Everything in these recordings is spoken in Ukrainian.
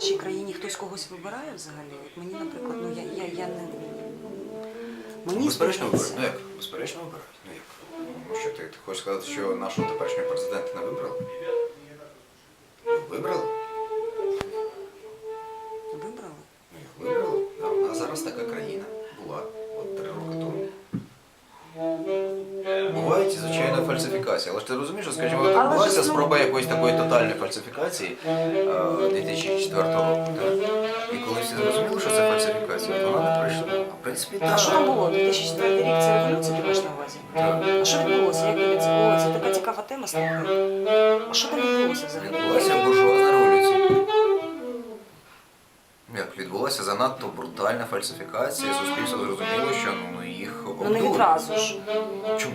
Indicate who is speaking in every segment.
Speaker 1: В нашій країні хтось когось вибирає взагалі? От мені, наприклад, ну я, я, я не. Мені
Speaker 2: Безперечно вибирають. Ну як? Безперечно вибирають. Ну як? Ну, що ти, ти хочеш сказати, що нашого теперішнього президента не? Ну, Вибрали?
Speaker 1: Вибрали?
Speaker 2: Звичайно, фальсифікації. Але ж ти розумієш, що, скажімо, так
Speaker 1: ж,
Speaker 2: відбулася
Speaker 1: ну-
Speaker 2: спроба якоїсь такої тотальної фальсифікації е, 2004 року. Так? І коли всі зрозуміли, що це фальсифікація, то вона не прийшла. В принципі,
Speaker 1: А що там було? 2004 рік це революція, ти маєш на увазі? А що відбулося? Як тобі це? О, це така цікава тема, слухай. А що там відбулося взагалі?
Speaker 2: Відбулася буржуазна революція. Як відбулася занадто брутальна фальсифікація, суспільство зрозуміло, що ну, їх
Speaker 1: Ну не
Speaker 2: обдурюють.
Speaker 1: відразу ж.
Speaker 2: Чому?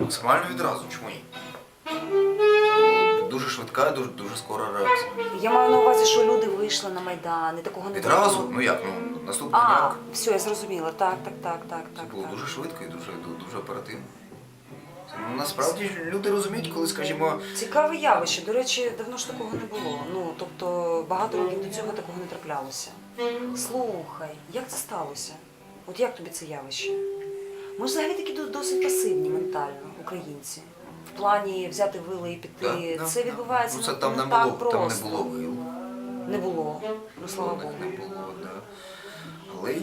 Speaker 2: Максимально відразу, чому ні? Дуже швидка, дуже, дуже скора реакція.
Speaker 1: Я маю на увазі, що люди вийшли на Майдан, і такого не
Speaker 2: Відразу?
Speaker 1: було.
Speaker 2: Ну як? Ну, наступного
Speaker 1: А,
Speaker 2: дня
Speaker 1: все, я зрозуміла. Так, так, так, так,
Speaker 2: це
Speaker 1: так.
Speaker 2: було
Speaker 1: так.
Speaker 2: дуже швидко і дуже, дуже оперативно. Це, ну, Насправді ж люди розуміють, коли, скажімо,
Speaker 1: Цікаве явище. До речі, давно ж такого не було. Ну тобто багато років до цього такого не траплялося. Слухай, як це сталося? От як тобі це явище? Ми ж взагалі такі досить пасивні ментально, українці. В плані взяти вили і піти.
Speaker 2: да,
Speaker 1: це
Speaker 2: да,
Speaker 1: відбувається
Speaker 2: ну, це
Speaker 1: ну,
Speaker 2: там не
Speaker 1: так
Speaker 2: було, там не було вил.
Speaker 1: Не було. Ну слава
Speaker 2: Жодних
Speaker 1: Богу.
Speaker 2: не було, да. Але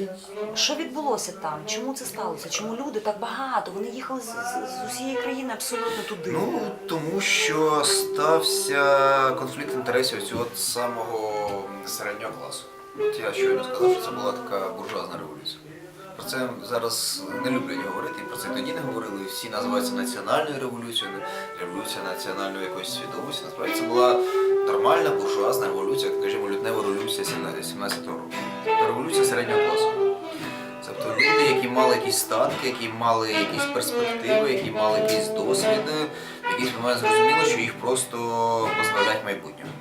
Speaker 1: Що відбулося там? Чому це сталося? Чому люди так багато? Вони їхали з, з, з усієї країни абсолютно туди.
Speaker 2: Ну, тому що стався конфлікт інтересів цього самого середнього класу. От я щойно сказав, що це була така буржуазна революція. Про це зараз не люблять говорити, і про це тоді не говорили. Всі називаються національною революцією, революція національної якоїсь свідомості. Насправді це була нормальна буржуазна революція, скажімо, лютнева революція 17-го року. Тобто революція середнього класу. Тобто люди, які мали якісь статки, які мали якісь перспективи, які мали якийсь досвід, в якийсь момент зрозуміло, що їх просто позбавляють майбутнього.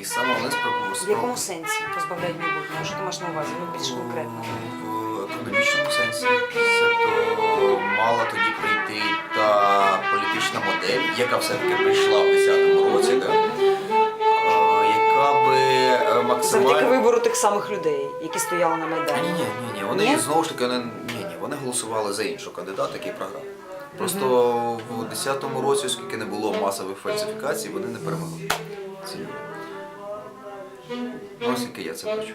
Speaker 2: І саме вони спробували
Speaker 1: В якому сенсі позбавляють майбутнього? Що ти маєш на увазі? Ну більш конкретно.
Speaker 2: Модель, яка все-таки прийшла в 10-му році, да? е, яка би е,
Speaker 1: Завдяки вибору тих самих людей, які стояли на Майдані.
Speaker 2: Ні, ні, ні. Вони
Speaker 1: Ні?
Speaker 2: знову ж таки вони ні, ні, вони голосували за іншого кандидата, який програв. Просто в 10-му році, оскільки не було масових фальсифікацій, вони не перемогли. Ці. Ну, оскільки я це бачу.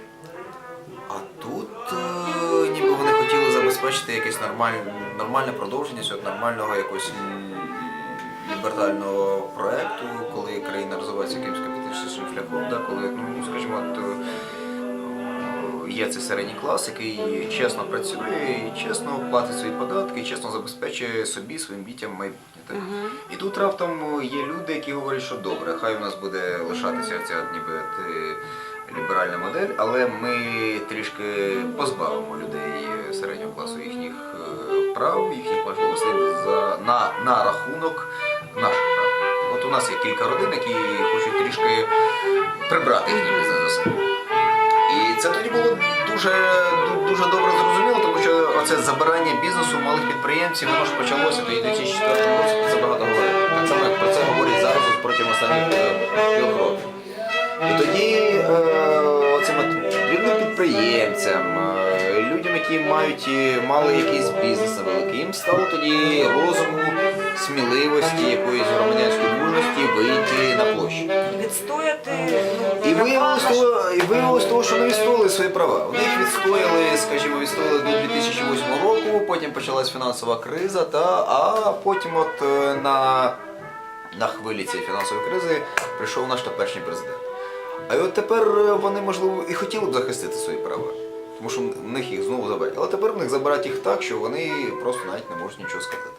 Speaker 2: А тут е, ніби вони хотіли забезпечити якесь нормальне, нормальне продовження цього нормального якогось м, лібертального проекту, коли країна розвивається якимось капіталістичним шляхом, да, коли, ну, скажімо, от, е, є цей середній клас, який чесно працює, і чесно платить свої податки, і чесно забезпечує собі, своїм дітям майбутнє. Так? І тут раптом є люди, які говорять, що добре, хай у нас буде лишатися ця ніби ліберальна модель, але ми трішки позбавимо людей середнього класу їхніх е, прав, їхніх можливостей за, на, на рахунок наших прав. От у нас є кілька родин, які хочуть трішки прибрати їхній бізнес за себе. І це тоді було дуже, дуже добре зрозуміло, тому що оце забирання бізнесу малих підприємців, воно ж почалося тоді 2004 році, це багато говорили. Так само, як про це говорять зараз протягом останніх е, трьох років. І тоді е, оцим дрібним підприємцям, е, людям, які мають, мали якийсь бізнес невеликий, їм стало тоді розуму, сміливості, якоїсь громадянської мужності вийти на площу.
Speaker 1: Відстояти ну,
Speaker 2: І виявилось того, і виявилось того, що вони відстояли свої права. Вони їх відстояли, скажімо, відстояли до 2008 року, потім почалась фінансова криза, та, а потім от е, на, на хвилі цієї фінансової кризи прийшов наш теперішній президент. А от тепер е, вони, можливо, і хотіли б захистити свої права. Тому що в них їх знову забирають. Але тепер в них забирають їх так, що вони просто навіть не можуть нічого сказати.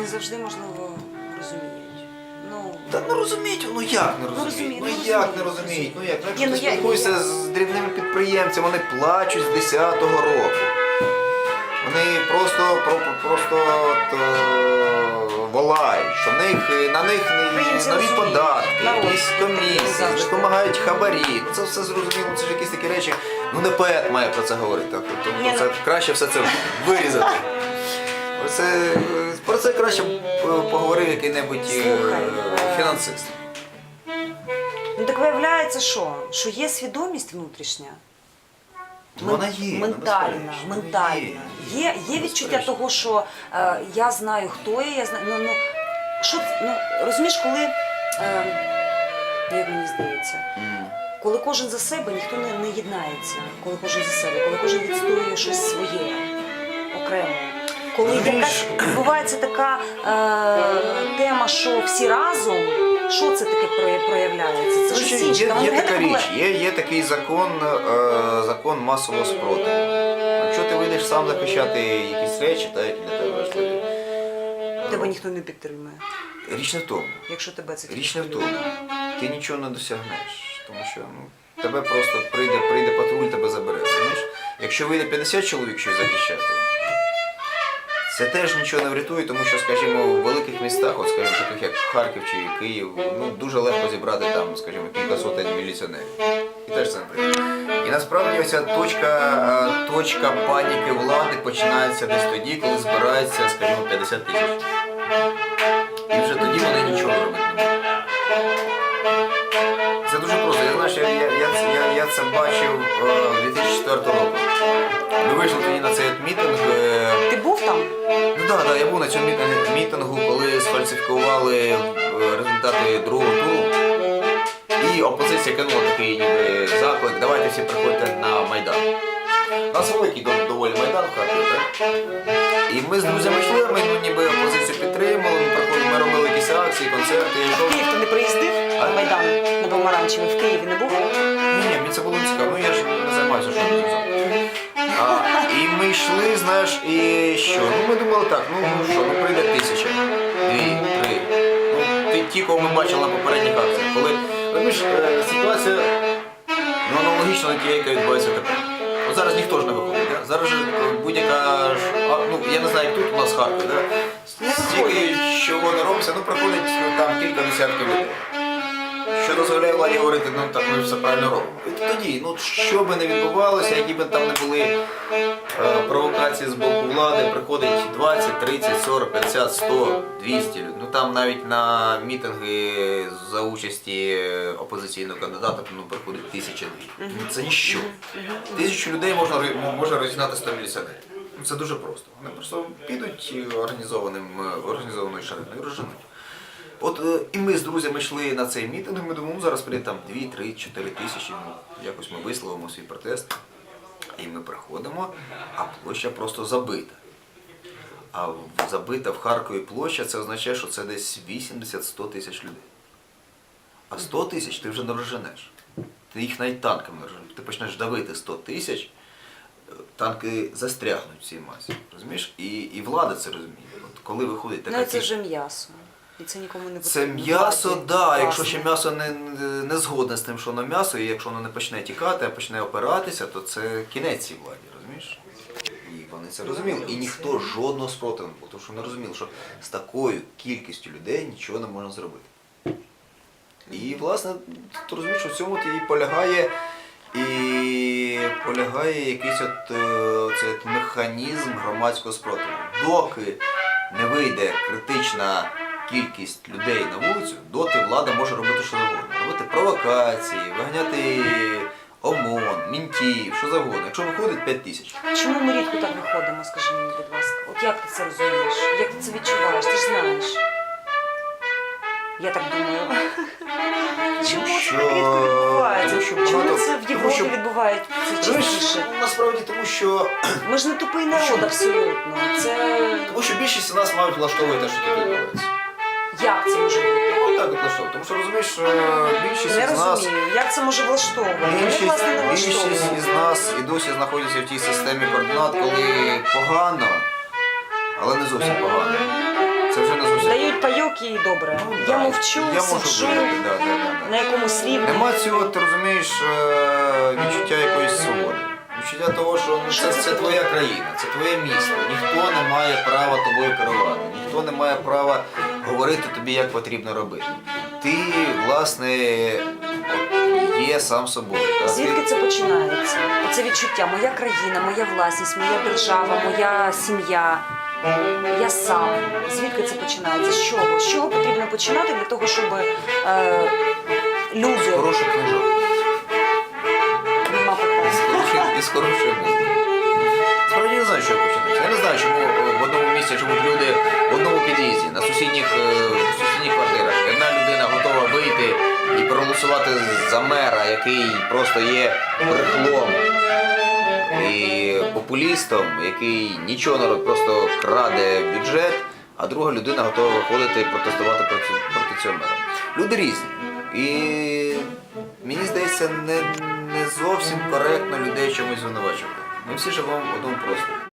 Speaker 1: Не завжди, можливо, розуміють. Ну,
Speaker 2: Та ну розуміють, ну як не
Speaker 1: Ну,
Speaker 2: розуміють?
Speaker 1: розуміють,
Speaker 2: Ну
Speaker 1: ну,
Speaker 2: як не
Speaker 1: розуміють,
Speaker 2: розуміють? Ну як? Ну,
Speaker 1: Ні,
Speaker 2: якщо
Speaker 1: ну,
Speaker 2: ти
Speaker 1: я-
Speaker 2: спілкуєшся
Speaker 1: я-
Speaker 2: з дрібними підприємцями, вони плачуть з 10-го року. Вони просто, про- просто от, е, волають, що в них, е, на них не-
Speaker 1: Українці
Speaker 2: нові
Speaker 1: розуміють.
Speaker 2: податки,
Speaker 1: Народ.
Speaker 2: якісь комісії,
Speaker 1: Завжди.
Speaker 2: допомагають хабарі. Це все зрозуміло, це ж якісь такі речі. Ну не поет має про це говорити. Тобто
Speaker 1: Ні,
Speaker 2: це
Speaker 1: ну-
Speaker 2: краще все це вирізати. Оце, е, про це краще е, поговорив який-небудь е,
Speaker 1: е,
Speaker 2: фінансист.
Speaker 1: Ну так виявляється, що? Що є свідомість внутрішня.
Speaker 2: Ну, Вона є,
Speaker 1: ментальна, ментальна.
Speaker 2: є.
Speaker 1: Є, є відчуття того, що е, я знаю, хто я, я знаю. Ну, ну, що, ну, розумієш, коли, е, як мені здається, коли кожен за себе, ніхто не, не єднається, коли кожен за себе, коли кожен відстоює щось своє окремо. Коли якась відбувається така е, тема, що всі разом, що це таке проя- проявляється? Це
Speaker 2: Коротше,
Speaker 1: ж інше.
Speaker 2: є, є така річ, є, є такий закон, е, закон масового спротиву. Якщо ти вийдеш сам захищати якісь речі, та, які для тебе важливі.
Speaker 1: Тебе ніхто не підтримує,
Speaker 2: Річ не в тому.
Speaker 1: якщо тебе це
Speaker 2: Річ не в тому. Ти нічого не досягнеш. Тому що ну, тебе просто прийде, прийде патруль, тебе забере. Розумієш? Якщо вийде 50 чоловік щось захищати, це теж нічого не врятує, тому що, скажімо, в великих містах, от скажімо, таких як Харків чи Київ, ну дуже легко зібрати там, скажімо, кілька сотень міліціонерів. І теж це не прийде. І насправді оця точка, точка паніки влади починається десь тоді, коли збирається, скажімо, 50 тисяч. І вже тоді вони нічого робити не можуть. Це дуже просто. Я знаю, що я, я, я, я, це бачив е, 2004 року. Ми вийшли тоді на цей мітинг. Так, да, я був на цьому мітингу, мітингу, коли сфальсифікували е, результати другого туру. І опозиція кинула такий ніби заклик, давайте всі приходьте на Майдан. У нас великий дов- доволі Майдан в Харкові, так? І ми з друзями йшли, ми ну, ніби опозицію підтримали, ми, приходили, ми робили якісь акції, концерти,
Speaker 1: В
Speaker 2: йшов.
Speaker 1: Київ ти не приїздив
Speaker 2: А?
Speaker 1: на Майдан на Помаранчевий? В Києві не був?
Speaker 2: Ні, ні, мені це було не цікаво. Ну я ж не займаюся що а, І ми йшли, знаєш, і що? Ну ми думали так, ну ну що, ну прийде тисяча, дві, три. Ну, ті, ті, кого ми бачили на попередніх акціях. Коли розумієш, е, ситуація ну, аналогічна тієї, яка відбувається тепер. От зараз ніхто ж не виходить. Да? Зараз е, будь-яка ж, ну я не знаю, як тут у нас в Харкові, да? Стільки чого не робиться, ну приходить ну, там кілька десятків людей. Що дозволяє владі говорити, ну так ми все правильно робимо. І тоді, ну що би не відбувалося, які б там не були е, провокації з боку влади, приходить 20, 30, 40, 50, 100, 200 людей. Ну там навіть на мітинги за участі опозиційного кандидата ну, приходить тисяча дві. Ну, Це ніщо. Тисячу людей можна може розігнати 100 міліціонерів. Це дуже просто. Вони просто підуть е, організованим, е, організованою шариною і розженуть. От е, і ми з друзями йшли на цей мітинг, ми думали, ну зараз прийде там 2, 3, 4 тисячі, ну якось ми висловимо свій протест. І ми приходимо, а площа просто забита. А забита в Харкові площа, це означає, що це десь 80-100 тисяч людей. А 100 тисяч ти вже не розженеш. Ти їх навіть танками не розженеш. Ти почнеш давити 100 тисяч, е, танки застрягнуть в цій масі. Розумієш? І, і влада це розуміє. От коли виходить така
Speaker 1: Ну, це вже м'ясо. І це нікому не
Speaker 2: це м'ясо,
Speaker 1: Владі,
Speaker 2: да. Якщо ще м'ясо не, не- не згодне з тим, що воно м'ясо, і якщо воно не почне тікати, а почне опиратися, то це кінець цій владі, розумієш? І вони це розуміли. І ніхто жодного спротиву не тому що вони розуміли, що з такою кількістю людей нічого не можна зробити. І, власне, ти розумієш, що в цьому і полягає. І полягає якийсь от, е, цей от механізм громадського спротиву. Доки не вийде критична кількість людей на вулицю, доти влада може робити що завгодно. Робити провокації, виганяти ОМОН, мінтів, що завгодно. Якщо виходить 5 тисяч.
Speaker 1: Чому ми рідко так виходимо, скажи мені, будь ласка? От як ти це розумієш? Як ти це відчуваєш? Ти ж знаєш. Я так думаю. Чому це так рідко відбувається?
Speaker 2: тому що
Speaker 1: Чому
Speaker 2: багато-
Speaker 1: це в
Speaker 2: тому
Speaker 1: Європі
Speaker 2: що-
Speaker 1: відбувається частіше?
Speaker 2: насправді тому, що
Speaker 1: Ми ж не тупий народ абсолютно. Це
Speaker 2: тому що більшість з нас мають влаштовує те, що тут відбувається.
Speaker 1: Як це може бути?
Speaker 2: Ну так от влаштовує. Тому що розумієш, е, більшість
Speaker 1: Не
Speaker 2: із нас.
Speaker 1: розумію, як це може влаштовувати? Мене
Speaker 2: Більшість,
Speaker 1: власне не
Speaker 2: більшість
Speaker 1: влаштовує.
Speaker 2: із нас і досі знаходяться в тій системі координат, коли погано, але не зовсім погано. Це вже не зовсім.
Speaker 1: Дають пайок і добре.
Speaker 2: Ну,
Speaker 1: Я мовчу,
Speaker 2: я можу
Speaker 1: сиджу
Speaker 2: да, да, да,
Speaker 1: на
Speaker 2: да.
Speaker 1: якомусь рівні.
Speaker 2: Нема цього, ти розумієш, е, відчуття якоїсь свободи. Відчуття того, що ну, це, це твоя країна, це твоє місто. Ніхто не має права тобою керувати, ніхто не має права говорити тобі, як потрібно робити. Ти, власне, є сам собою. та, ти-
Speaker 1: Звідки це починається? Оце відчуття, моя країна, моя власність, моя держава, моя сім'я. Я сам. Звідки це починається? З чого? З чого потрібно починати для того, щоб е,
Speaker 2: З
Speaker 1: Люди.
Speaker 2: хороших книжок.
Speaker 1: Нема питань.
Speaker 2: Із хорошої, із хорошої музики. Місці живуть люди в одному під'їзді, на сусідніх, е, сусідніх квартирах. Одна людина готова вийти і проголосувати за мера, який просто є брехлом і популістом, який нічого робить, просто краде бюджет, а друга людина готова виходити і протестувати проти, проти цього мера. Люди різні. І мені здається, не, не зовсім коректно людей чомусь звинувачувати. Ми всі живемо в одному просторі.